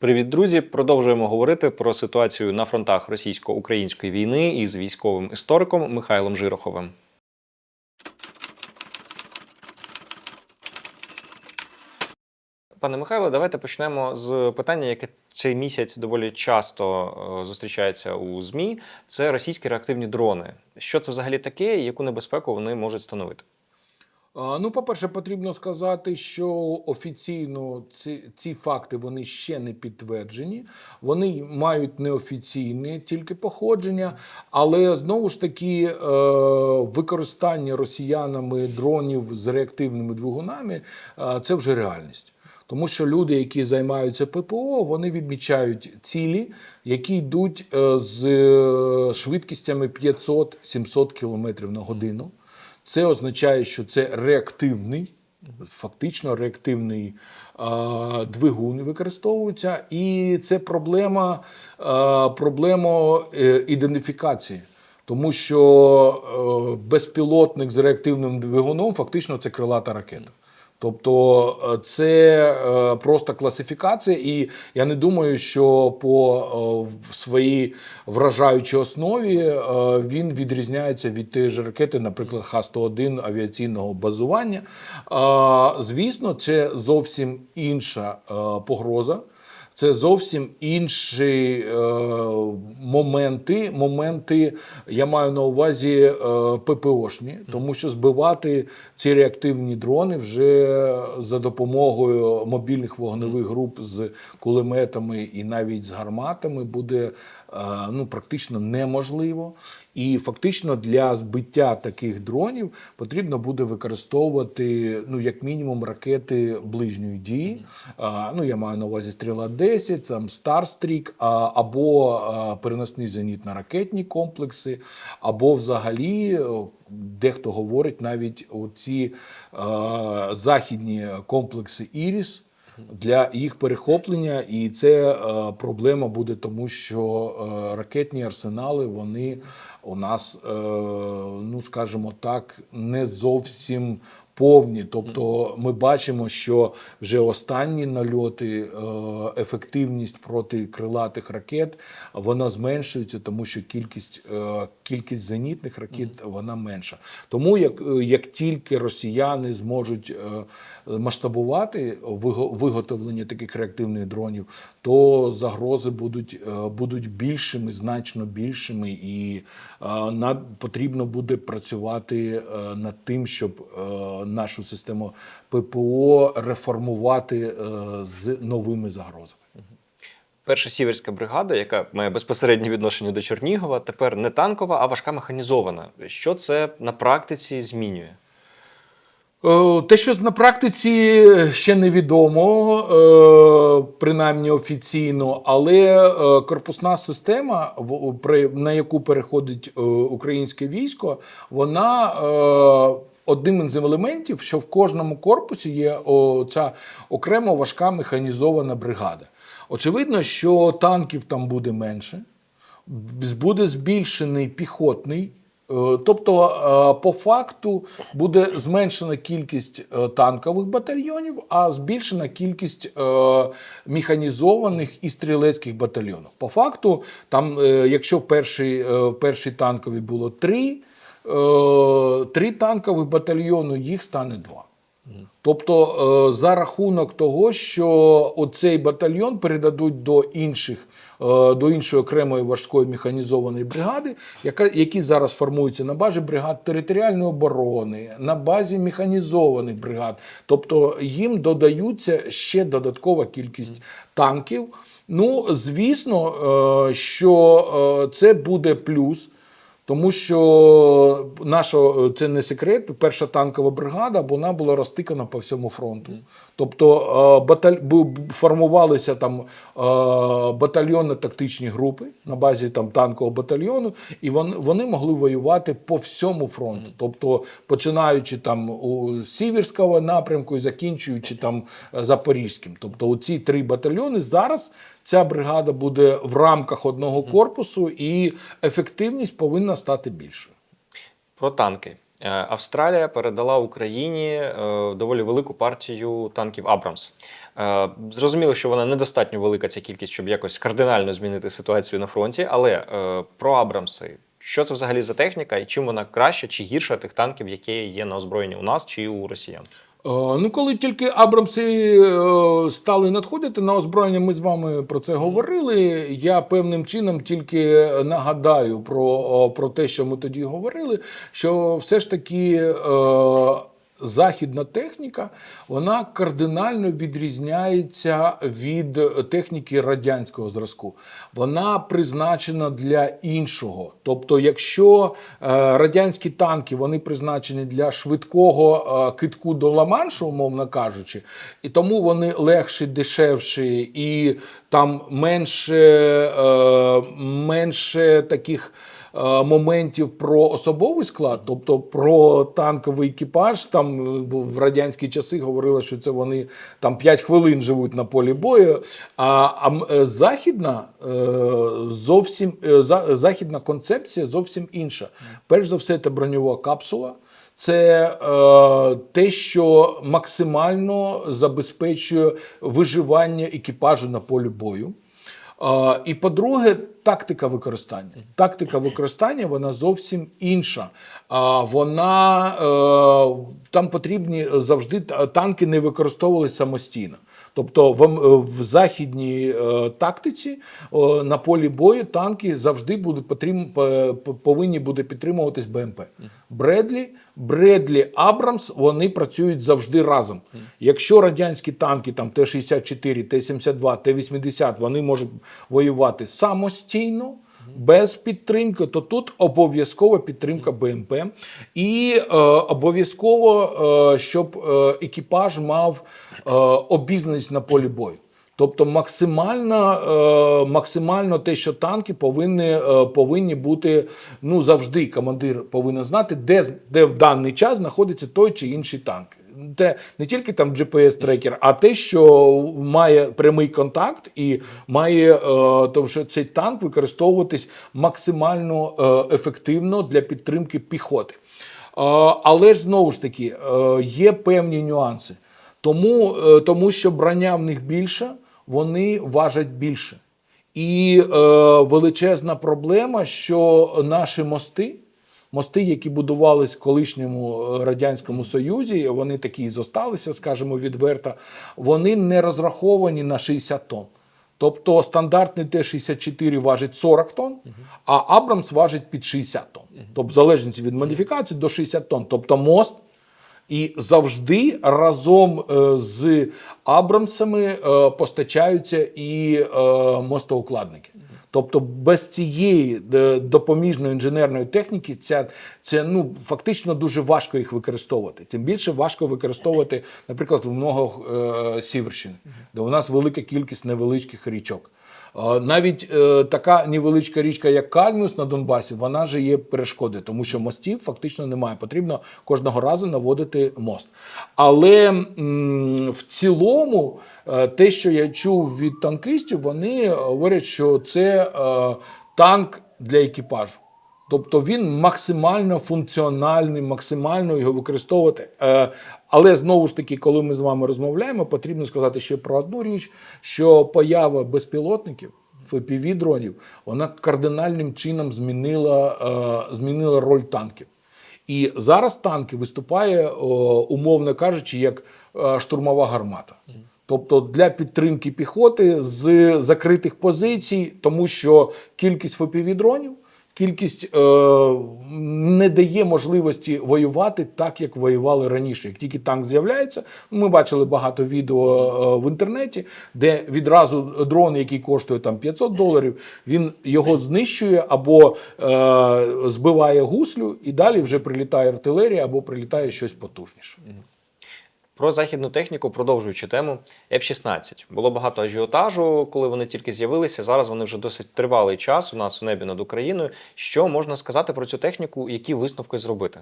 Привіт, друзі! Продовжуємо говорити про ситуацію на фронтах російсько-української війни із військовим істориком Михайлом Жироховим. Пане Михайло, давайте почнемо з питання, яке цей місяць доволі часто е, зустрічається у ЗМІ. Це російські реактивні дрони. Що це взагалі таке і яку небезпеку вони можуть становити? Ну, по-перше, потрібно сказати, що офіційно ці, ці факти вони ще не підтверджені. Вони мають неофіційне тільки походження, але знову ж таки е, використання росіянами дронів з реактивними двигунами е, це вже реальність. Тому що люди, які займаються ППО, вони відмічають цілі, які йдуть е, з швидкістями 500-700 км на годину. Це означає, що це реактивний, фактично реактивний двигун використовується, і це проблема, проблема е, ідентифікації. Тому що е, безпілотник з реактивним двигуном фактично це крилата ракета. Тобто е, це е, просто класифікація, і я не думаю, що по е, своїй вражаючій основі він відрізняється від тієї ж ракети, наприклад, Х-101 авіаційного базування. Звісно, це зовсім інша погроза. Це зовсім інші е, моменти. Моменти я маю на увазі е, ППОшні, тому що збивати ці реактивні дрони вже за допомогою мобільних вогневих груп з кулеметами і навіть з гарматами буде е, ну практично неможливо. І фактично для збиття таких дронів потрібно буде використовувати ну як мінімум ракети ближньої дії. А, ну я маю на увазі стріла 10, там Старстрік, або а, переносні зенітно-ракетні комплекси, або взагалі. о, Дехто говорить навіть оці е, західні комплекси Іріс для їх перехоплення, і це е, проблема буде, тому що е, ракетні арсенали вони у нас, е, ну скажімо так, не зовсім повні. Тобто ми бачимо, що вже останні нальоти, е, ефективність проти крилатих ракет вона зменшується, тому що кількість, е, кількість зенітних ракет вона менша. Тому як, е, як тільки росіяни зможуть масштабувати виготовлення таких реактивних дронів, то загрози будуть, будуть більшими, значно більшими, і над, потрібно буде працювати над тим, щоб нашу систему ППО реформувати е, з новими загрозами. Перша сіверська бригада, яка має безпосереднє відношення до Чернігова, тепер не танкова, а важка механізована. Що це на практиці змінює? Е, Те, що на практиці ще невідомо, е, принаймні офіційно, але е, корпусна система, на яку переходить е, українське військо, вона е, одним із елементів, що в кожному корпусі є ця окремо важка механізована бригада. Очевидно, що танків там буде менше, буде збільшений піхотний. е, Тобто, е, по факту буде зменшена кількість е, танкових батальйонів, а збільшена кількість механізованих і стрілецьких батальйонів. По факту, там, якщо в першій, в першій танковій було три, три танкових батальйони, їх стане два. Тобто, е, за рахунок того, що оцей батальйон передадуть до інших. е, До іншої окремої важкої механізованої бригади, яка які зараз формуються на базі бригад територіальної оборони, на базі механізованих бригад. Тобто їм додаються ще додаткова кількість танків. Ну, звісно, е, що е, це буде плюс. Тому що наша е, це не секрет. Перша танкова бригада вона була розтикана по всьому фронту. Тобто е, баталь... формувалися там е, батальйонно-тактичні групи на базі там танкового батальйону, і вони, могли воювати по всьому фронту. Тобто, починаючи там у Сіверського напрямку і закінчуючи там Запорізьким. Тобто, оці три батальйони зараз ця бригада буде в рамках одного корпусу, і ефективність повинна стати більшою. Про танки. Е, Австралія передала Україні е, доволі велику партію танків Абрамс. Е, Зрозуміло, що вона недостатньо велика ця кількість, щоб якось кардинально змінити ситуацію на фронті. Але про Абрамси, що це взагалі за техніка, і чим вона краща чи гірша тих танків, які є на озброєнні у нас чи у росіян? Е, Ну, коли тільки Абрамси е, стали надходити на озброєння, ми з вами про це говорили. Я певним чином тільки нагадаю про, про те, що ми тоді говорили, що все ж таки. Західна техніка вона кардинально відрізняється від техніки радянського зразку. Вона призначена для іншого. Тобто, якщо е, радянські танки вони призначені для швидкого е, китку до Ла-Маншу, умовно кажучи, і тому вони легші, дешевші, і там менше, е, менше таких. Е, Моментів про особовий склад, тобто про танковий екіпаж, там е, в радянські часи говорили, що це вони там 5 хвилин живуть на полі бою. А, а е, західна зовсім західна концепція зовсім інша. Перш за все, це броньова капсула. Це е, те, що максимально забезпечує виживання екіпажу на полі бою. І по-друге, тактика використання. Тактика використання вона зовсім інша. Вона е, там потрібні завжди танки не використовували самостійно. Тобто в, в західній е, тактиці е, на полі бою танки завжди будуть потрібні, повинні буде підтримуватись БМП. Бредлі, Бредлі, Абрамс вони працюють завжди разом. Якщо радянські танки, там Т-64, Т-72, Т-80, вони можуть воювати самостійно. Без підтримки, то тут обов'язкова підтримка БМП, і е, обов'язково, е, щоб е, екіпаж мав е, обізнаність на полі бою. Тобто максимально, е, максимально те, що танки повинні, е, повинні бути ну завжди командир повинен знати, де, де в даний час знаходиться той чи інший танк. Це не тільки там GPS-трекер, а те, що має прямий контакт і має, е, тому що цей танк використовуватись максимально е, ефективно для підтримки піхоти. Е, але ж знову ж таки є певні нюанси. Тому, тому що броня в них більша, вони важать більше. І величезна проблема, що наші мости, мости, які будувались в колишньому е, радянському союзі, вони такі і зосталися, скажімо відверто, вони не розраховані на 60 тонн. Тобто стандартний Т-64 важить 40 тонн, а Абрамс важить під 60 тонн. Тобто, в залежності від модифікації до 60 тонн. Тобто мост і завжди разом е, з Абрамсами е, постачаються і мостоукладники. Тобто без цієї е, допоміжної інженерної техніки ця, це ну, фактично дуже важко їх використовувати. Тим більше важко використовувати, наприклад, в много е, Сіверщини, де у нас велика кількість невеличких річок. Навіть е, така невеличка річка, як Кальміус на Донбасі, вона же є перешкоди, тому що мостів фактично немає. Потрібно кожного разу наводити мост. Але в цілому, е, те, що я чув від танкистів, вони говорять, що це е, танк для екіпажу. Тобто він максимально функціональний, максимально його використовувати. Е, Але знову ж таки, коли ми з вами розмовляємо, потрібно сказати ще про одну річ: що поява безпілотників. fpv дронів вона кардинальним чином змінила, е, змінила роль танків. І зараз танки виступає, умовно кажучи, як е, штурмова гармата. Тобто для підтримки піхоти з закритих позицій, тому що кількість fpv дронів кількість е, не дає можливості воювати так, як воювали раніше. Як тільки танк з'являється, ми бачили багато відео е, в інтернеті, де відразу дрон, який коштує там 500 доларів, він його знищує або е, збиває гуслю, і далі вже прилітає артилерія або прилітає щось потужніше. Про західну техніку, продовжуючи тему, F-16. Було багато ажіотажу, коли вони тільки з'явилися. Зараз вони вже досить тривалий час у нас в небі над Україною. Що можна сказати про цю техніку, які висновки зробити?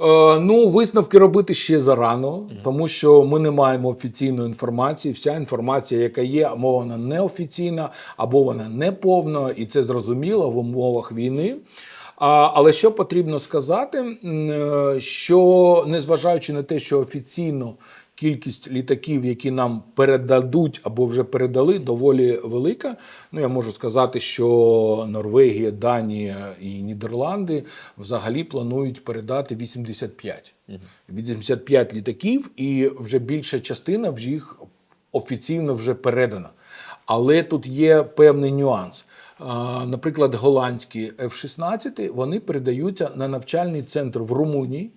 Е, ну, висновки робити ще зарано, тому що ми не маємо офіційної інформації. Вся інформація, яка є, або вона неофіційна, або вона неповна, і це зрозуміло в умовах війни. Але що потрібно сказати, е, що незважаючи на те, що офіційно кількість літаків, які нам передадуть або вже передали, доволі велика. Ну я можу сказати, що Норвегія, Данія і Нідерланди взагалі планують передати 85. 85 літаків, і вже більша частина вже їх офіційно вже передана. Але тут є певний нюанс. Наприклад, голландські F-16 вони передаються на навчальний центр в Румунії,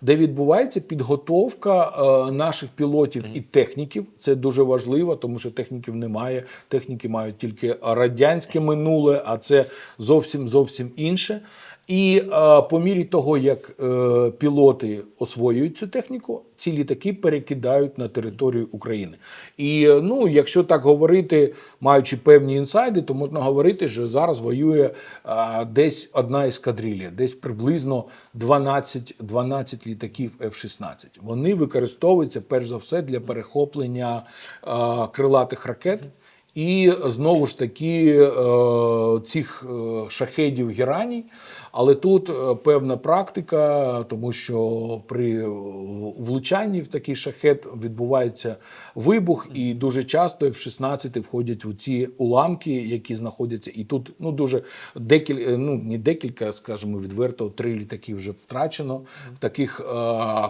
де відбувається підготовка е, наших пілотів і техніків. Це дуже важливо, тому що техніків немає. Техніки мають тільки радянське минуле, а це зовсім зовсім інше. І е, по мірі того, як е, пілоти освоюють цю техніку, ці літаки перекидають на територію України. І е, ну, якщо так говорити, маючи певні інсайди, то можна говорити, що зараз воює е, десь одна ескадрилля, десь приблизно 12, 12 літаків F-16. Вони використовуються перш за все для перехоплення е, крилатих ракет. І знову ж таки е, цих е, шахедів гераній. Але тут е, певна практика, тому що при влучанні в такий шахет відбувається вибух, і дуже часто F-16 входять в ці уламки, які знаходяться. І тут ну дуже декілька, ну не декілька, скажімо, відверто три літаки вже втрачено в таких е,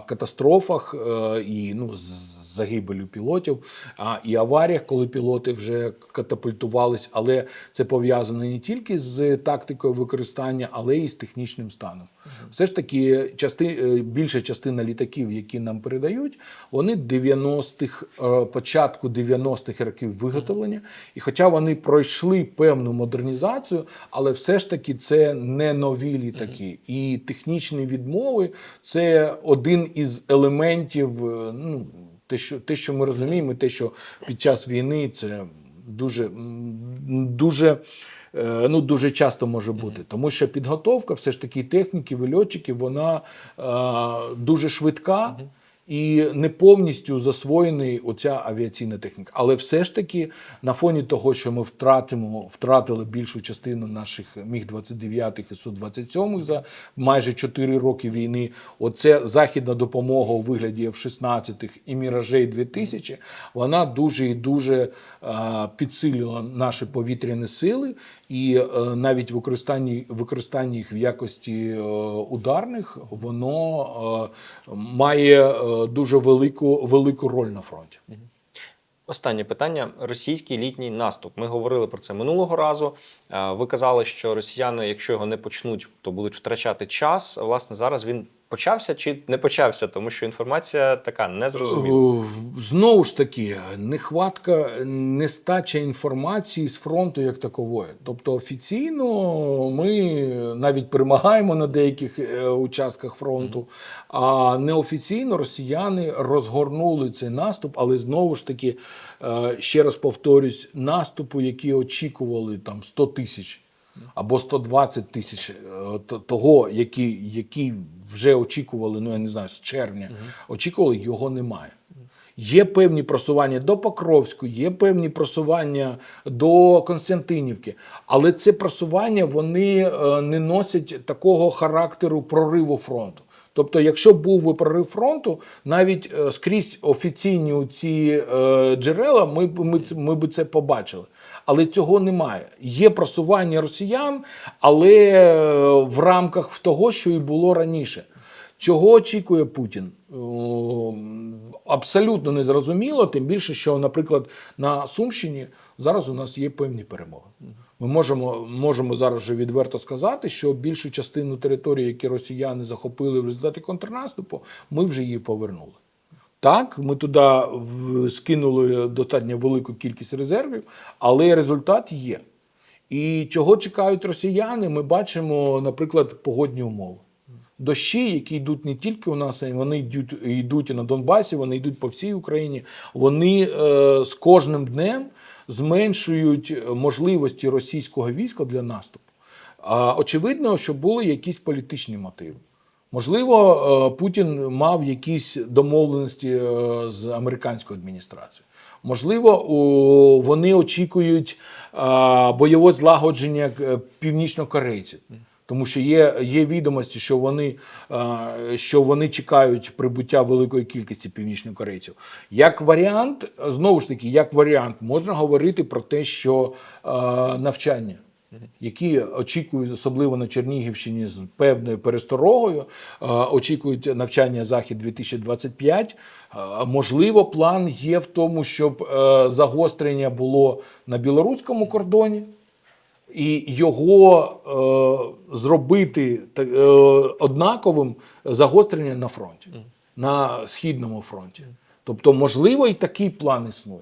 катастрофах е, і ну з загибелю пілотів, а і аваріях, коли пілоти вже катапультувались. Але це пов'язано не тільки з тактикою використання, але і з технічним станом. Все ж таки, части, е, більша частина літаків, які нам передають, вони 90-х, е, початку 90-х років виготовлення. І хоча вони пройшли певну модернізацію, але все ж таки це не нові літаки. І технічні відмови це один із елементів. е, Ну, те, що, те, що ми розуміємо, те, що під час війни це дуже, дуже, е, ну, дуже часто може бути. Тому що підготовка все ж таки техніки, вильотчиків, вона е, дуже швидка. І не повністю засвоєний оця авіаційна техніка. Але все ж таки, на фоні того, що ми втратимо, втратили більшу частину наших Міг-29 і Су-27 за майже 4 роки війни, оце західна допомога у вигляді F-16 і Міражей 2000, вона дуже і дуже е, підсилила наші повітряні сили, і е, навіть використання, використання їх в якості е, ударних, воно має дуже велику, велику роль на фронті. Останнє питання: російський літній наступ. Ми говорили про це минулого разу. Ви казали, що росіяни, якщо його не почнуть, то будуть втрачати час. Власне, зараз він почався чи не почався, тому що інформація така незрозуміла. Знову ж таки, нехватка, нестача інформації з фронту як такової. Тобто офіційно ми навіть перемагаємо на деяких е, участках фронту, а неофіційно росіяни розгорнули цей наступ, але знову ж таки, е, ще раз повторюсь, наступу, які очікували там 100 тисяч або 120 тисяч е, того, які, які вже очікували, ну я не знаю, з червня, очікували, його немає. Є певні просування до Покровську, є певні просування до Константинівки, але це просування вони е, не носять такого характеру прориву фронту. Тобто, якщо був би прорив фронту, навіть е, скрізь офіційні ці е, джерела, ми ми, ми б це побачили. Але цього немає. Є просування росіян, але е, в рамках того, що і було раніше. Чого очікує Путін? Абсолютно незрозуміло, тим більше, що, наприклад, на Сумщині зараз у нас є певні перемоги. Ми можемо, можемо зараз вже відверто сказати, що більшу частину території, які росіяни захопили в результаті контрнаступу, ми вже її повернули. Так, ми туди скинули достатньо велику кількість резервів, але результат є. І чого чекають росіяни, ми бачимо, наприклад, погодні умови. Дощі, які йдуть не тільки у нас, вони йдуть, йдуть і на Донбасі, вони йдуть по всій Україні. Вони е, з кожним днем зменшують можливості російського війська для наступу. А, очевидно, що були якісь політичні мотиви. Можливо, е, Путін мав якісь домовленості е, з американською адміністрацією. Можливо, вони очікують е, бойове злагодження північнокорейців. Тому що є, є відомості, що вони, що вони чекають прибуття великої кількості північнокорейців. Як варіант, знову ж таки, як варіант, можна говорити про те, що навчання, які очікують, особливо на Чернігівщині, з певною пересторогою, очікують навчання Захід 2025. Е, Можливо, план є в тому, щоб е, загострення було на білоруському кордоні і його е, зробити е, однаковим загострення на фронті, на східному фронті. Тобто, можливо, і такий план існує.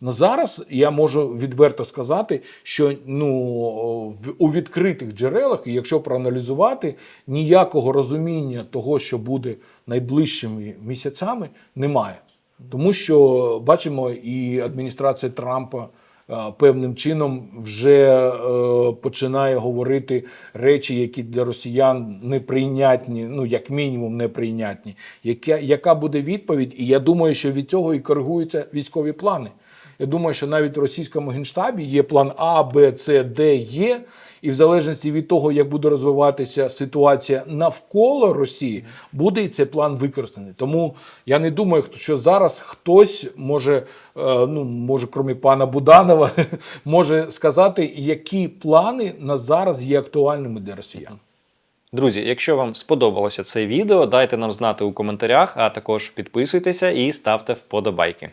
На зараз я можу відверто сказати, що ну, у відкритих джерелах, і якщо проаналізувати, ніякого розуміння того, що буде найближчими місяцями, немає. Тому що бачимо, і адміністрація Трампа е, певним чином вже е, починає говорити речі, які для росіян неприйнятні, ну як мінімум неприйнятні. Яка, яка буде відповідь? І я думаю, що від цього і коригуються військові плани. Я думаю, що навіть в російському генштабі є план А, Б, С, Д, Є. І в залежності від того, як буде розвиватися ситуація навколо Росії, буде і цей план використаний. Тому я не думаю, що зараз хтось може, е, ну може, крім пана Буданова, може сказати, які плани на зараз є актуальними для росіян. Друзі, якщо вам сподобалося це відео, дайте нам знати у коментарях, а також підписуйтеся і ставте вподобайки.